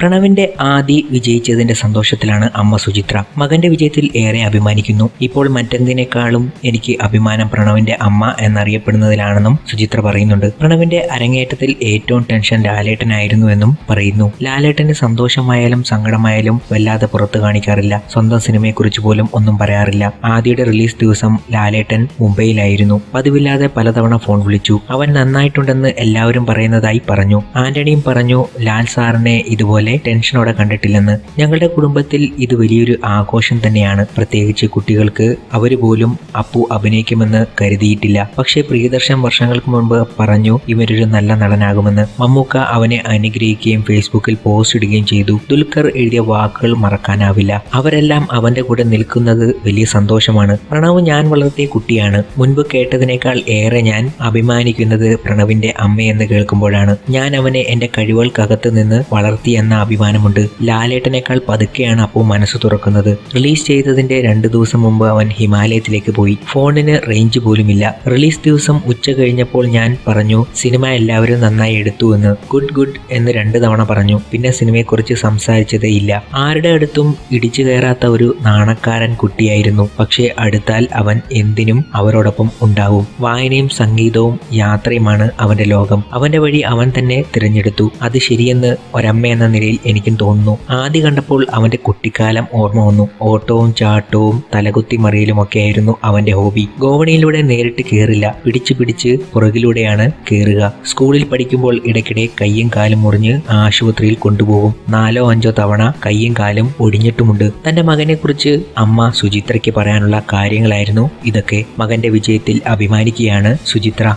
പ്രണവിന്റെ ആദി വിജയിച്ചതിന്റെ സന്തോഷത്തിലാണ് അമ്മ സുചിത്ര. മകന്റെ വിജയത്തിൽ ഏറെ അഭിമാനിക്കുന്നു. ഇപ്പോൾ മറ്റെന്തിനേക്കാളും എനിക്ക് അഭിമാനം പ്രണവിന്റെ അമ്മ എന്നറിയപ്പെടുന്നതിലാണെന്നും സുചിത്ര പറയുന്നുണ്ട്. പ്രണവിന്റെ അരങ്ങേറ്റത്തിൽ ഏറ്റവും ടെൻഷൻ ലാലേട്ടനായിരുന്നുവെന്നും പറയുന്നു. ലാലേട്ടന് സന്തോഷമായാലും സങ്കടമായാലും വല്ലാതെ പുറത്തു കാണിക്കാറില്ല. സ്വന്തം സിനിമയെക്കുറിച്ച് പോലും ഒന്നും പറയാറില്ല. ആദിയുടെ റിലീസ് ദിവസം ലാലേട്ടൻ മുംബൈയിലായിരുന്നു. പതിവില്ലാതെ പലതവണ ഫോൺ വിളിച്ചു. അവൻ നന്നായിട്ടുണ്ടെന്ന് എല്ലാവരും പറയുന്നതായി പറഞ്ഞു. ആന്റണിയും പറഞ്ഞു ലാൽ സാറിനെ ഇതുപോലെ ടെൻഷനോടെ കണ്ടിട്ടില്ലെന്ന് ഞങ്ങളുടെ കുടുംബത്തിൽ ഇത് വലിയൊരു ആഘോഷം തന്നെയാണ്. പ്രത്യേകിച്ച് കുട്ടികൾക്ക് അവർ പോലും അപ്പു അഭിനയിക്കുമെന്ന് കരുതിയിട്ടില്ല. പക്ഷേ പ്രിയദർശൻ വർഷങ്ങൾക്ക് മുൻപ് പറഞ്ഞു ഇവരൊരു നല്ല നടനാകുമെന്ന്. മമ്മൂക്ക അവനെ അനുഗ്രഹിക്കുകയും ഫേസ്ബുക്കിൽ പോസ്റ്റ് ഇടുകയും ചെയ്തു. ദുൽഖർ എഴുതിയ വാക്കുകൾ മറക്കാനാവില്ല. അവരെല്ലാം അവന്റെ കൂടെ നിൽക്കുന്നത് വലിയ സന്തോഷമാണ്. പ്രണവ് ഞാൻ വളർത്തിയ കുട്ടിയാണ്. മുൻപ് കേട്ടതിനേക്കാൾ ഏറെ ഞാൻ അഭിമാനിക്കുന്നത് പ്രണവിന്റെ അമ്മയെന്ന് കേൾക്കുമ്പോഴാണ്. ഞാൻ അവനെ എന്റെ കഴിവുകൾക്കകത്ത് നിന്ന് വളർത്തി അഭിമാനമുണ്ട്. ലാലേട്ടനേക്കാൾ പതുക്കെയാണ് അപ്പു മനസ്സ് തുറക്കുന്നത്. റിലീസ് ചെയ്തതിന്റെ രണ്ടു ദിവസം മുമ്പ് അവൻ ഹിമാലയത്തിലേക്ക് പോയി. ഫോണിന് റേഞ്ച് പോലുമില്ല. റിലീസ് ദിവസം ഉച്ച കഴിഞ്ഞപ്പോൾ ഞാൻ പറഞ്ഞു സിനിമ എല്ലാവരും നന്നായി എടുത്തു എന്ന്. ഗുഡ് ഗുഡ് എന്ന് രണ്ടു തവണ പറഞ്ഞു. പിന്നെ സിനിമയെക്കുറിച്ച് സംസാരിച്ചതേ ഇല്ല. ആരുടെ അടുത്തും ഇടിച്ചു കയറാത്ത ഒരു നാണക്കാരൻ കുട്ടിയായിരുന്നു. പക്ഷേ അടുത്താൽ അവൻ എന്തിനും അവരോടൊപ്പം ഉണ്ടാവും. വായനയും സംഗീതവും യാത്രയുമാണ് അവന്റെ ലോകം. അവന്റെ വഴി അവൻ തന്നെ തിരഞ്ഞെടുത്തു. അത് ശരിയെന്ന് ഒരമ്മ എന്ന നിലയിൽ എനിക്കും തോന്നുന്നു. ആദ്യം കണ്ടപ്പോൾ അവന്റെ കുട്ടിക്കാലം ഓർമ്മ വന്നു. ഓട്ടവും ചാട്ടവും തലകുത്തി മറിയലും ഒക്കെ ആയിരുന്നു അവന്റെ ഹോബി. ഗോവണിയിലൂടെ നേരിട്ട് കയറില്ല പിടിച്ചു പിടിച്ച് പുറകിലൂടെയാണ് കയറുക സ്കൂളിൽ പഠിക്കുമ്പോൾ ഇടയ്ക്കിടെ കയ്യും കാലും മുറിഞ്ഞ് ആശുപത്രിയിൽ കൊണ്ടുപോകും. നാലോ അഞ്ചോ തവണ കയ്യും കാലും ഒടിഞ്ഞിട്ടുമുണ്ട്. തന്റെ മകനെ കുറിച്ച് അമ്മ സുചിത്രയ്ക്ക് പറയാനുള്ള കാര്യങ്ങളായിരുന്നു ഇതൊക്കെ. മകന്റെ വിജയത്തിൽ അഭിമാനിക്കുകയാണ് സുചിത്ര.